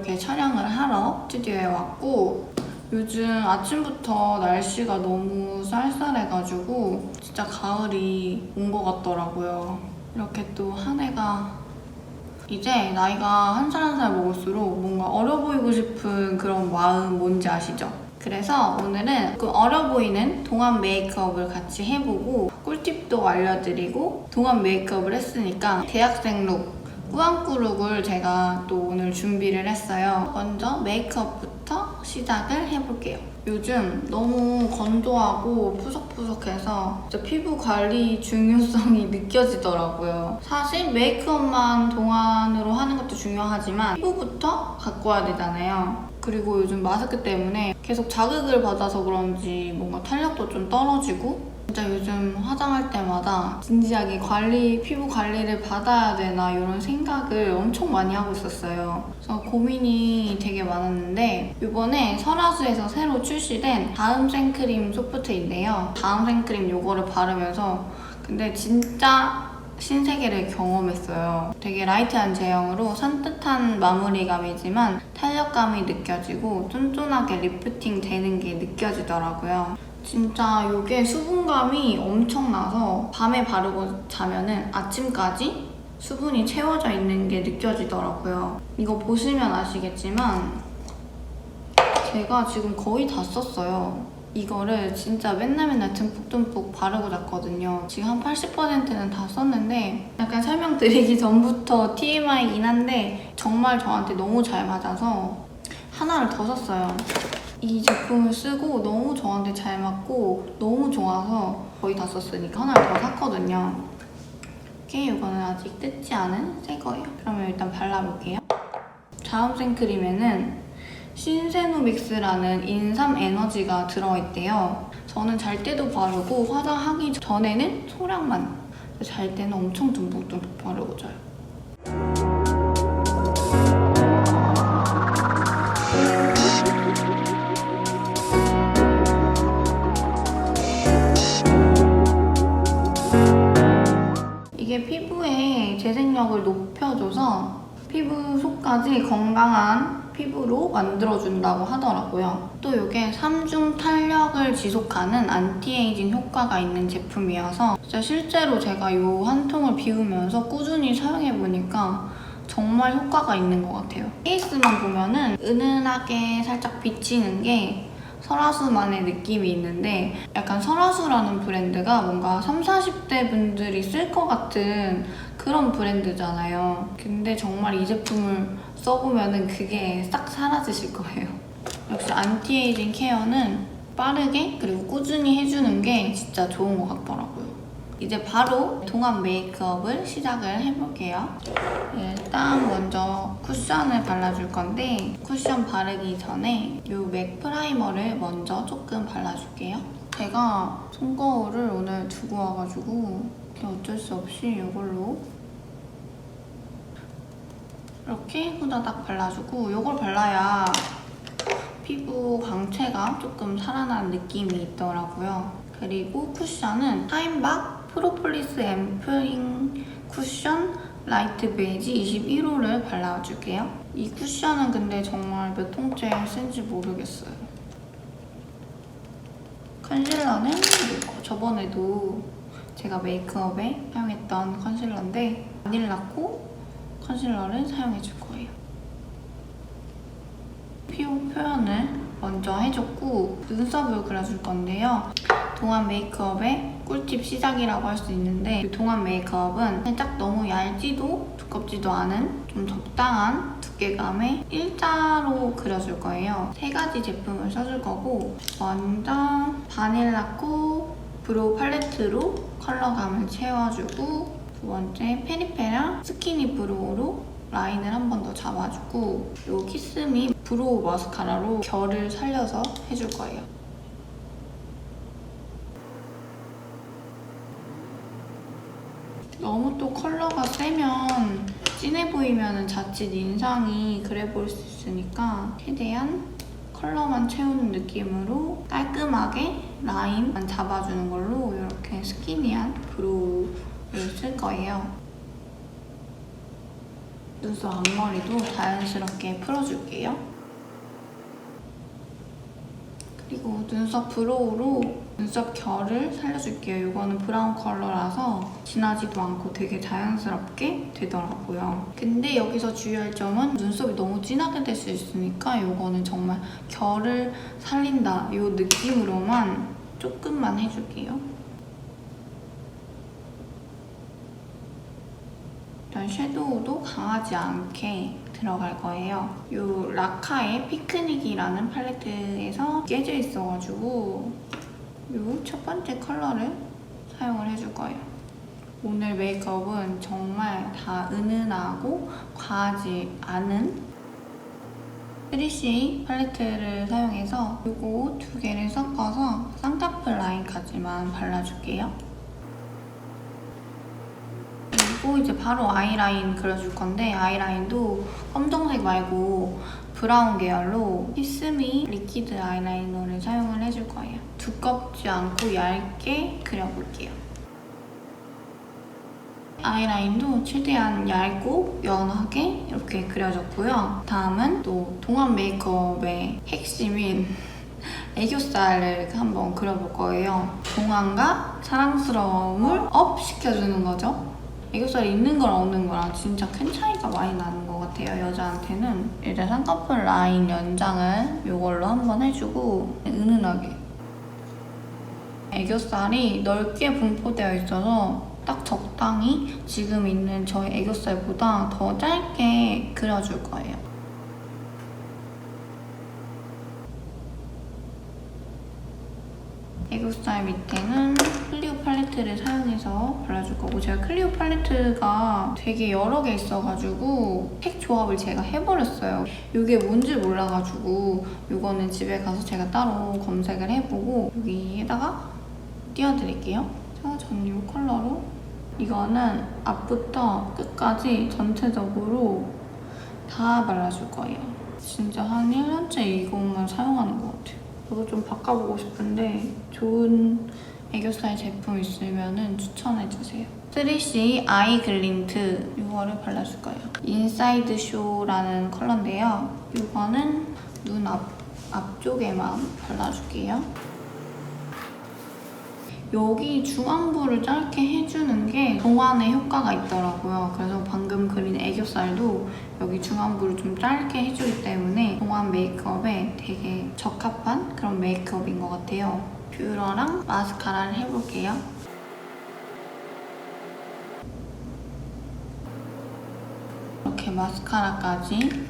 이렇게 촬영을 하러 스튜디오에 왔고 요즘 아침부터 날씨가 너무 쌀쌀해가지고 진짜 가을이 온 것 같더라고요. 이렇게 또 한 해가 이제 나이가 한살 한 살 먹을수록 뭔가 어려 보이고 싶은 그런 마음 뭔지 아시죠? 그래서 오늘은 그 어려 보이는 동안 메이크업을 같이 해보고 꿀팁도 알려드리고 동안 메이크업을 했으니까 대학생 룩 꾸안꾸룩을 제가 또 오늘 준비를 했어요. 먼저 메이크업부터 시작을 해볼게요. 요즘 너무 건조하고 푸석푸석해서 피부 관리 중요성이 느껴지더라고요. 사실 메이크업만 동안으로 하는 것도 중요하지만 피부부터 가꿔야 되잖아요. 그리고 요즘 마스크 때문에 계속 자극을 받아서 그런지 뭔가 탄력도 좀 떨어지고 진짜 요즘 화장할 때마다 진지하게 관리, 피부 관리를 받아야 되나 이런 생각을 엄청 많이 하고 있었어요. 그래서 고민이 되게 많았는데 이번에 설화수에서 새로 출시된 다음 생크림 소프트인데요. 다음 생크림 요거를 바르면서 근데 진짜 신세계를 경험했어요. 되게 라이트한 제형으로 산뜻한 마무리감이지만 탄력감이 느껴지고 쫀쫀하게 리프팅 되는 게 느껴지더라고요. 진짜 이게 수분감이 엄청나서 밤에 바르고 자면은 아침까지 수분이 채워져 있는 게 느껴지더라고요. 이거 보시면 아시겠지만 제가 지금 거의 다 썼어요. 이거를 진짜 맨날 맨날 듬뿍듬뿍 바르고 잤거든요. 지금 한 80%는 다 썼는데 약간 설명드리기 전부터 TMI이긴 한데 정말 저한테 너무 잘 맞아서 하나를 더 샀어요. 이 제품을 쓰고 너무 저한테 잘 맞고 너무 좋아서 거의 다 썼으니까 하나를 더 샀거든요. 이게 이거는 아직 뜯지 않은 새 거예요. 그러면 일단 발라볼게요. 자음 생크림에는 신세노믹스라는 인삼 에너지가 들어있대요. 저는 잘 때도 바르고 화장하기 전에는 소량만 잘 때는 엄청 듬뿍듬뿍 바르고 자요. 재생력을 높여줘서 피부 속까지 건강한 피부로 만들어준다고 하더라고요. 또 이게 3중 탄력을 지속하는 안티에이징 효과가 있는 제품이어서 진짜 실제로 제가 이 한 통을 비우면서 꾸준히 사용해보니까 정말 효과가 있는 것 같아요. 케이스만 보면은 은은하게 살짝 비치는 게 설화수만의 느낌이 있는데 약간 설화수라는 브랜드가 뭔가 30, 40대 분들이 쓸 것 같은 그런 브랜드잖아요. 근데 정말 이 제품을 써보면은 그게 싹 사라지실 거예요. 역시 안티에이징 케어는 빠르게 그리고 꾸준히 해주는 게 진짜 좋은 것 같더라고요. 이제 바로 동안 메이크업을 시작을 해볼게요. 일단 먼저 쿠션을 발라줄 건데 쿠션 바르기 전에 이 맥 프라이머를 먼저 조금 발라줄게요. 제가 손거울을 오늘 두고 와가지고 어쩔 수 없이 이걸로 이렇게 후다닥 발라주고 이걸 발라야 피부 광채가 조금 살아나는 느낌이 있더라고요. 그리고 쿠션은 타임박 프로폴리스 앰플링 쿠션 라이트 베이지 21호를 발라줄게요. 이 쿠션은 근데 정말 몇 통째 쓴지 모르겠어요. 컨실러는 저번에도 제가 메이크업에 사용했던 컨실러인데 바닐라코 컨실러를 사용해줄 거예요. 피부 표현을 먼저 해줬고 눈썹을 그려줄 건데요. 동안 메이크업의 꿀팁 시작이라고 할 수 있는데 이 동안 메이크업은 살짝 너무 얇지도 두껍지도 않은 좀 적당한 두께감의 일자로 그려줄 거예요. 세 가지 제품을 써줄 거고 먼저 바닐라코 브로우 팔레트로 컬러감을 채워주고 두 번째 페리페라 스키니 브로우로 라인을 한 번 더 잡아주고 이 키스미 브로우 마스카라로 결을 살려서 해줄 거예요. 너무 또 컬러가 세면 진해 보이면 자칫 인상이 그래 보일 수 있으니까 최대한 컬러만 채우는 느낌으로 깔끔하게 라인만 잡아주는 걸로 이렇게 스키니한 브로우를 쓸 거예요. 눈썹 앞머리도 자연스럽게 풀어줄게요. 그리고 눈썹 브로우로 눈썹 결을 살려줄게요. 이거는 브라운 컬러라서 진하지도 않고 되게 자연스럽게 되더라고요. 근데 여기서 주의할 점은 눈썹이 너무 진하게 될 수 있으니까 이거는 정말 결을 살린다 이 느낌으로만 조금만 해줄게요. 일단 섀도우도 강하지 않게 들어갈 거예요. 이 라카의 피크닉이라는 팔레트에서 깨져 있어가지고 이 첫 번째 컬러를 사용을 해줄 거예요. 오늘 메이크업은 정말 다 은은하고 과하지 않은 3CA 팔레트를 사용해서 이거 두 개를 섞어서 쌍꺼풀 라인까지만 발라줄게요. 그리고 이제 바로 아이라인 그려줄 건데 아이라인도 검정색 말고 브라운 계열로 히스미 리퀴드 아이라이너를 사용을 해줄 거예요. 두껍지 않고 얇게 그려볼게요. 아이라인도 최대한 얇고 연하게 이렇게 그려줬고요. 다음은 또 동안 메이크업의 핵심인 애교살을 한번 그려볼 거예요. 동안과 사랑스러움을 업 시켜주는 거죠. 애교살이 있는 거랑 없는 거랑 진짜 큰 차이가 많이 나는 것 같아요, 여자한테는. 일단 쌍꺼풀 라인 연장을 이걸로 한번 해주고 은은하게. 애교살이 넓게 분포되어 있어서 딱 적당히 지금 있는 저희 애교살보다 더 짧게 그려줄 거예요. 애교살 밑에는 클리오 팔레트를 사용해서 발라줄 거고 제가 클리오 팔레트가 되게 여러 개 있어가지고 색 조합을 제가 해버렸어요. 이게 뭔지 몰라가지고 이거는 집에 가서 제가 따로 검색을 해보고 여기에다가 띄워드릴게요. 자, 전이 컬러로 이거는 앞부터 끝까지 전체적으로 다 발라줄 거예요. 진짜 한 1년째 이것만 사용하는 것 같아요. 저도 좀 바꿔보고 싶은데 좋은 애교살 제품 있으면 추천해주세요. 3C 아이 글린트 이거를 발라줄 거예요. 인사이드 쇼라는 컬러인데요. 이거는 눈 앞, 앞쪽에만 발라줄게요. 여기 중안부를 짧게 해주는 게 동안에 효과가 있더라고요. 그래서 방금 그린 애교살도 여기 중안부를 좀 짧게 해주기 때문에 동안 메이크업에 되게 적합한 그런 메이크업인 것 같아요. 뷰러랑 마스카라를 해볼게요. 이렇게 마스카라까지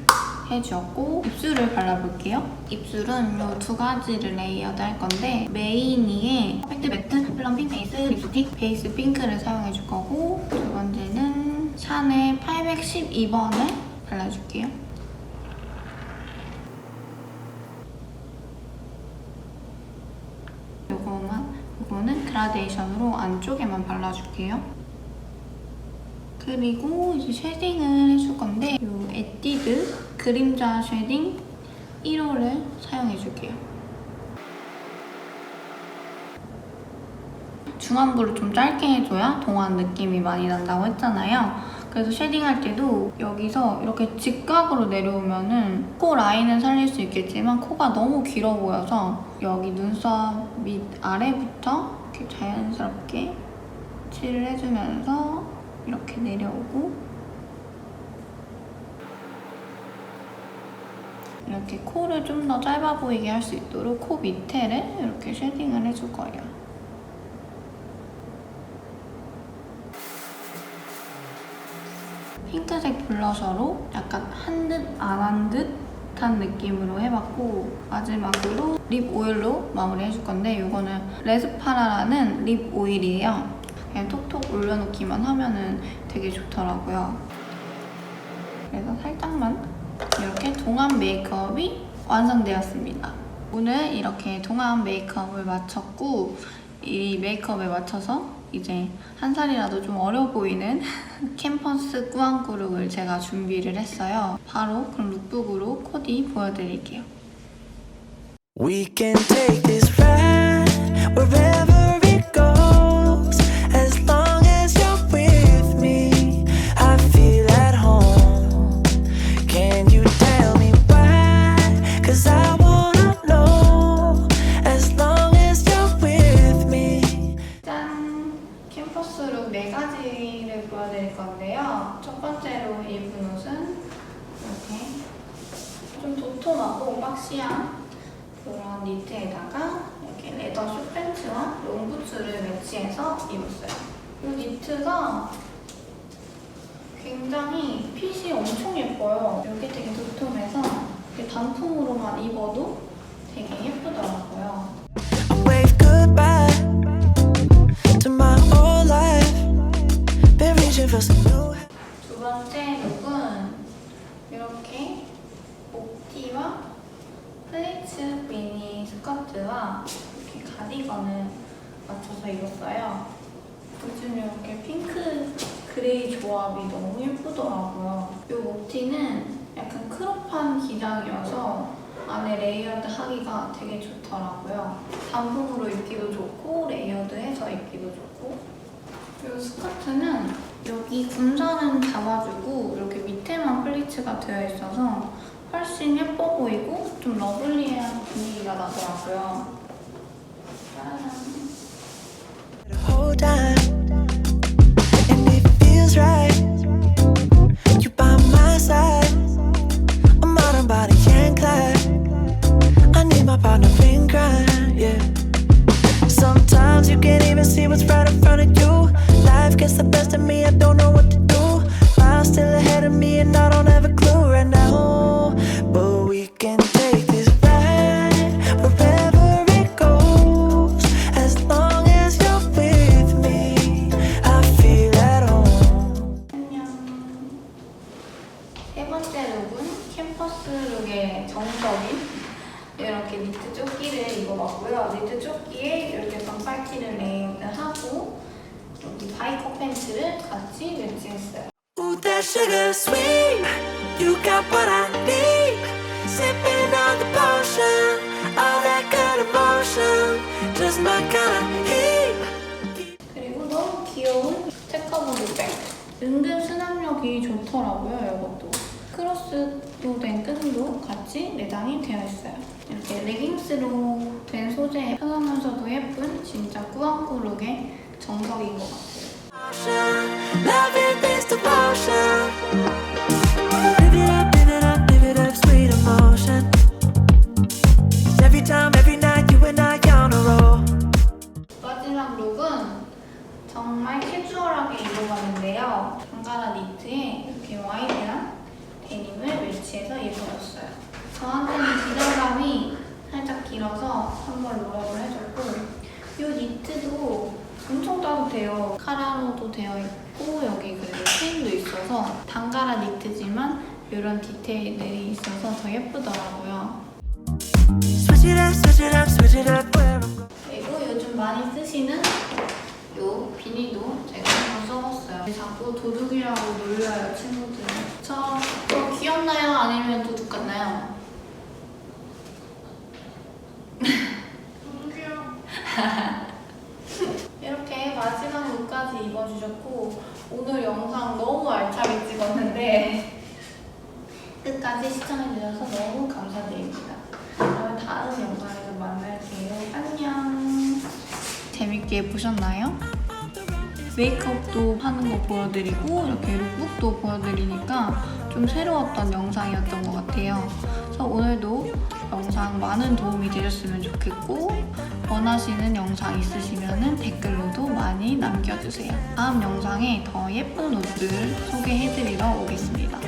해주었고 입술을 발라볼게요. 입술은 이 두 가지를 레이어드 할 건데 메이니의 팩트 매트 플럼핑 베이스 립스틱 베이스 핑크를 사용해줄 거고 두 번째는 샤넬 812번을 발라줄게요. 요거만 요거는 그라데이션으로 안쪽에만 발라줄게요. 그리고 이제 쉐딩을 해줄 건데 요 에뛰드 그림자 쉐딩 1호를 사용해줄게요. 중안부를 좀 짧게 해줘야 동안 느낌이 많이 난다고 했잖아요. 그래서 쉐딩할 때도 여기서 이렇게 직각으로 내려오면 은 코 라인은 살릴 수 있겠지만 코가 너무 길어 보여서 여기 눈썹 밑 아래부터 이렇게 자연스럽게 칠을 해주면서 이렇게 내려오고 이렇게 코를 좀 더 짧아 보이게 할 수 있도록 코 밑에를 이렇게 쉐딩을 해줄 거예요. 핑크색 블러셔로 약간 한 듯 안 한 듯 한 느낌으로 해봤고 마지막으로 립 오일로 마무리 해줄 건데 이거는 레스파라라는 립 오일이에요. 그냥 톡톡 올려놓기만 하면은 되게 좋더라고요. 그래서 살짝만 이렇게 동안 메이크업이 완성되었습니다. 오늘 이렇게 동안 메이크업을 마쳤고 이 메이크업에 맞춰서 이제 한 살이라도 좀 어려 보이는 캠퍼스 꾸안꾸룩을 제가 준비를 했어요. 바로 그럼 룩북으로 코디 보여드릴게요. We can take this ride wherever 첫 번째로 입은 옷은 이렇게 좀 도톰하고 박시한 그런 니트에다가 이렇게 레더 숏팬츠와 롱부츠를 매치해서 입었어요. 이 니트가 굉장히 핏이 엄청 예뻐요. 이게 되게 도톰해서 단품으로만 입어도 안에 레이어드 하기가 되게 좋더라고요. 단품으로 입기도 좋고 레이어드해서 입기도 좋고 이 스커트는 여기 군살은 잡아주고 이렇게 밑에만 플리츠가 되어 있어서 훨씬 예뻐 보이고 좀 러블리한 분위기가 나더라고요. 짜잔. 세 번째 룩은 캠퍼스 룩의 정석인 이렇게 니트 조끼를 입어봤고요. 니트 조끼에 이렇게 반팔티를 레이어드 하고 여기 바이커 팬츠를 같이 매치했어요. 그리고 너무 귀여운 체커보드 백. 은근 수납력이 좋더라고요, 이것도. 크로스도 된 끈도 같이 내장이 되어 있어요. 이렇게 레깅스로 된 소재에 편하면서도 예쁜 진짜 꾸안꾸룩의 정석인 것 같아요. 마지막 룩은 정말 캐주얼하게 입어봤는데요. 장가라 니트에 이렇게 와이드한 데님을 매치해서 입어줬어요. 저한테는 기장감이 살짝 길어서 한번 노력을 해줬고 이 니트도 엄청 따뜻해요. 카라로도 되어 있고 여기 그리고 체인도 있어서 단가라 니트지만 이런 디테일들이 있어서 더 예쁘더라고요. 그리고 요즘 많이 쓰시는 요 비니도 제가 한번 써봤어요. 자꾸 도둑이라고 놀려요, 친구들. 저, 저 귀엽나요? 아니면 도둑 같나요? 너무 귀여워. 이렇게 마지막 룩까지 입어주셨고 오늘 영상 너무 알차게 찍었는데 끝까지 시청해주셔서 너무 감사드립니다. 그러면 다음 영상에서 만날게요. 안녕. 재밌게 보셨나요? 메이크업도 하는 거 보여드리고 이렇게 룩북도 보여드리니까 좀 새로웠던 영상이었던 것 같아요. 그래서 오늘도 영상 많은 도움이 되셨으면 좋겠고 원하시는 영상 있으시면 댓글로도 많이 남겨주세요. 다음 영상에 더 예쁜 옷들 소개해드리러 오겠습니다.